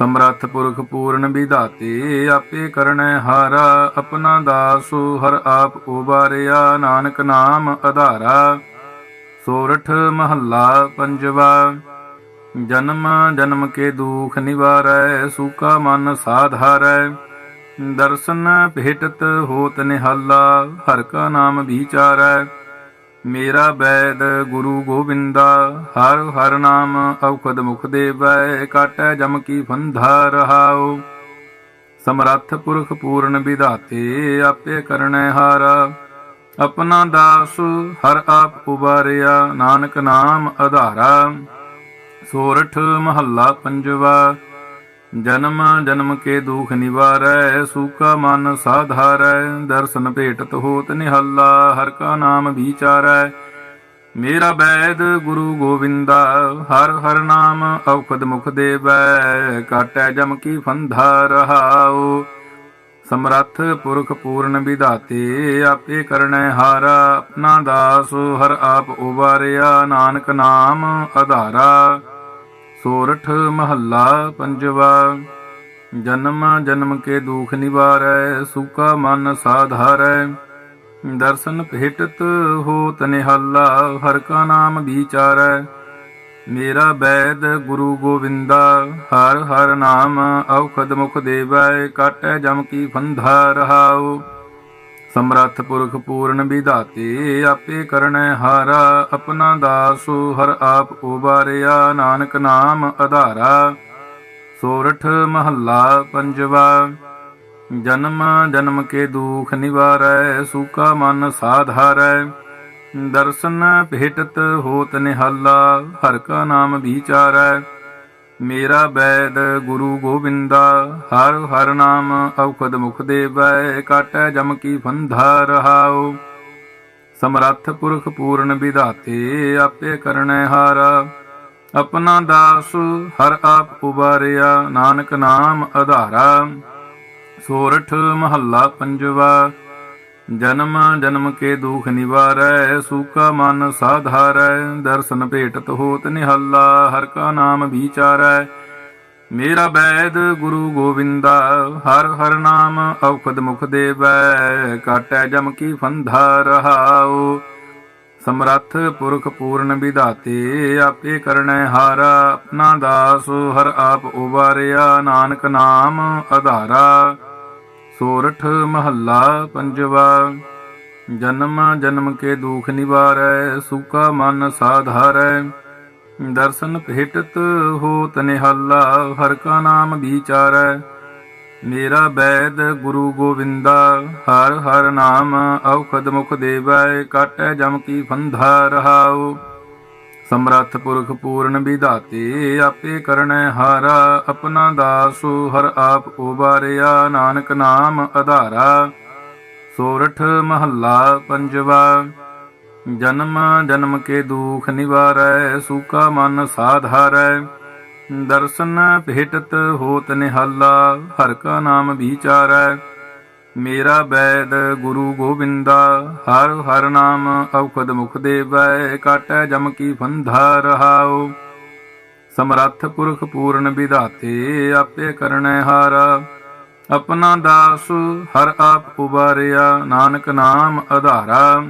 ਸਮਰੱਥ ਪੁਰਖ ਪੂਰਨ ਵਿਧਾਤੇ, ਆਪੇ ਕਰਨੈ ਹਾਰਾ, ਆਪਣਾ ਦਾਸ ਹਰ ਆਪ ਉਬਾਰਿਆ, ਨਾਨਕ ਨਾਮ ਆਧਾਰਾ ਸੋਰਠ ਮਹੱਲਾ ਪੰਜਵਾ, ਜਨਮ ਜਨਮ ਕੇ ਦੁਖ ਨਿਵਾਰੈ, ਸੂਕਾ ਮਨ ਸਾਧਾਰੈ ਦਰਸ਼ਨ ਭੇਟਤ ਹੋਤ ਨਿਹਾਲਾ, ਹਰ ਕਾ ਨਾਮ ਵਿਚਾਰੈ। ਮੇਰਾ ਬੈਦ ਗੁਰੂ ਗੋਬਿੰਦਾ, ਹਰ ਹਰ ਨਾਮ ਔਖਦ ਮੁਖ ਦੇਵੈ, ਕਾਟੈ ਜਮ ਕੀ ਫੰਧਾ ਰਹਾਉ। ਸਮਰੱਥ ਪੁਰਖ ਪੂਰਨ ਵਿਧਾਤੇ, ਆਪੇ ਕਰਨੈ ਹਾਰਾ। ਆਪਣਾ ਦਾਸ ਹਰ ਆਪ ਉਬਾਰਿਆ, ਨਾਨਕ ਨਾਮ ਆਧਾਰਾ ਸੋਰਠ ਮਹੱਲਾ ਪੰਜਵਾ ਜਨਮ ਜਨਮ ਕੇ ਦੁਖ ਨਿਵਾਰੈ, ਸੂਕਾ ਮਨ ਸਾਧਾਰੈ, ਦਰਸ਼ਨ ਭੇਟਤ ਹੋਤ ਨਿਹੱਲਾ, ਹਰ ਕਾ ਨਾਮ ਵਿਚਾਰੈ। ਮੇਰਾ ਬੈਦ ਗੁਰੂ ਗੋਬਿੰਦਾ ਹਰ ਹਰ ਨਾਮ ਔਖਦ ਮੁਖ ਦੇਵੈ, ਕਾਟੈ ਜਮ ਕੀ ਫੰਧਾ ਰਹਾਉ। ਸਮਰੱਥ ਪੁਰਖ ਪੂਰਨ ਵਿਧਾਤੇ, ਆਪੇ ਕਰਨੈ ਹਾਰਾ, ਆਪਣਾ ਦਾਸ, ਹਰ ਆਪ ਉਬਾਰਿਆ, ਨਾਨਕ ਨਾਮ ਆਧਾਰਾ ਸੋਰਠ ਮਹੱਲਾ ਪੰਜਵਾ, ਜਨਮ ਜਨਮ ਕੇ ਦੁਖ ਨਿਵਾਰੈ ਸੁਖਾ ਮਨ ਸਾਧਾਰੈ। ਦਰਸ਼ਨ ਭੇਟਤ ਹੋਤ ਨਿਹਾਲਾ, ਹਰ ਕਾ ਨਾਮ ਵਿਚਾਰੈ। ਮੇਰਾ ਬੈਦ ਗੁਰੂ ਗੋਵਿੰਦਾ, ਹਰ ਹਰ ਨਾਮ ਔਖਦ ਮੁਖ ਦੇਵੈ, ਕਾਟੈ ਜਮ ਕੀ ਫੰਧਾ ਰਹਾਓ ਸਮਰੱਥ ਪੁਰਖ ਪੂਰਨ ਵਿਧਾਤੇ, ਆਪੇ ਕਰਨੈ ਹਾਰਾ, ਆਪਣਾ ਦਾਸੋ ਹਰ ਆਪ ਉਬਾਰਿਆ, ਨਾਨਕ ਨਾਮ ਆਧਾਰਾ ਸੋਰਠ ਮਹੱਲਾ ਪੰਜਵਾ, ਜਨਮ ਜਨਮ ਕੇ ਦੁਖ ਨਿਵਾਰੈ, ਸੂਕਾ ਮਨ ਸਾਧਾਰੈ। ਦਰਸ਼ਨ ਭੇਟਤ ਹੋਤ ਨਿਹਾਲਾ, ਹਰ ਕਾ ਨਾਮ ਵਿਚਾਰੈ। ਮੇਰਾ ਬੈਦ ਗੁਰੂ ਗੋਬਿੰਦਾ, ਹਰ ਹਰ ਨਾਮ ਔਖਦ ਮੁਖ ਦੇਵੈ, ਕਾਟੈ ਜਮ ਕੀ ਫੰਧਾ ਰਹਾਉ। ਸਮਰੱਥ ਪੁਰਖ ਪੂਰਨ ਵਿਧਾਤੇ, ਆਪੇ ਕਰਨੈ ਹਾਰਾ। ਆਪਣਾ ਦਾਸ ਹਰ ਆਪ ਉਬਾਰਿਆ ਨਾਨਕ ਨਾਮ ਆਧਾਰਾ ਸੋਰਠ ਮਹੱਲਾ ਪੰਜਵਾ ਜਨਮ ਜਨਮ ਕੇ ਦੁਖ ਨਿਵਾਰੈ, ਸੂਕਾ ਮਨ ਸਾਧਾਰੈ, ਦਰਸ਼ਨ ਭੇਟਤ ਹੋਤ ਨਿਹੱਲਾ, ਹਰ ਕਾ ਨਾਮ ਵਿਚਾਰੈ। ਮੇਰਾ ਬੈਦ ਗੁਰੂ ਗੋਵਿੰਦਾ, ਹਰ ਹਰ ਨਾਮ ਔਖਦ ਮੁਖ ਦੇਵੈ, ਕਾਟੈ ਜਮ ਕੀ ਫੰਧਾ ਰਹਾਉ। ਸਮਰੱਥ ਪੁਰਖ ਪੂਰਨ ਵਿਧਾਤੇ, ਆਪੇ ਕਰਨੈ ਹਾਰਾ, ਆਪਣਾ ਦਾਸ ਹਰ ਆਪ ਉਬਾਰਿਆ, ਨਾਨਕ ਨਾਮ ਆਧਾਰਾ ਸੋਰਠ ਮਹੱਲਾ ਪੰਜਵਾ, ਜਨਮ ਜਨਮ ਕੇ ਦੁਖ ਨਿਵਾਰੈ ਸੁਖਾ ਮਨ ਸਾਧਾਰੈ। ਦਰਸ਼ਨ ਭੇਟਤ ਹੋ ਨਿਹਾਲਾ, ਹਰ ਕਾ ਨਾਮ ਵਿਚਾਰੈ। ਮੇਰਾ ਬੈਦ ਗੁਰੂ ਗੋਵਿੰਦਾ, ਹਰ ਹਰ ਨਾਮ ਔਖਦ ਮੁਖ ਦੇਵੈ, ਕਾਟੈ ਜਮ ਕੀ ਫੰਧਾ ਰਹਾਓ ਸਮਰੱਥ ਪੁਰਖ ਪੂਰਨ ਵਿਧਾਤੇ, ਆਪੇ ਕਰਨੈ ਹਾਰਾ, ਆਪਣਾ ਦਾਸੋ ਹਰ ਆਪ ਉਬਾਰਿਆ, ਨਾਨਕ ਨਾਮ ਆਧਾਰਾ ਸੋਰਠ ਮਹੱਲਾ ਪੰਜਵਾ, ਜਨਮ ਜਨਮ ਕੇ ਦੁਖ ਨਿਵਾਰੈ, ਸੂਕਾ ਮਨ ਸਾਧਾਰੈ ਦਰਸ਼ਨ ਭੇਟਤ ਹੋਤ ਨਿਹਾਲਾ, ਹਰ ਕਾ ਨਾਮ ਵਿਚਾਰੈ। ਮੇਰਾ ਬੈਦ ਗੁਰੂ ਗੋਬਿੰਦਾ, ਹਰ ਹਰ ਨਾਮ ਔਖਦ ਮੁਖ ਦੇਵੈ, ਕਾਟੈ ਜਮ ਕੀ ਫੰਧਾ ਰਹਾਉ। ਸਮਰੱਥ ਪੁਰਖ ਪੂਰਨ ਵਿਧਾਤੇ, ਆਪੇ ਕਰਨੈ ਹਾਰਾ। ਆਪਣਾ ਦਾਸ ਹਰ ਆਪ ਉਬਾਰਿਆ, ਨਾਨਕ ਨਾਮ ਆਧਾਰਾ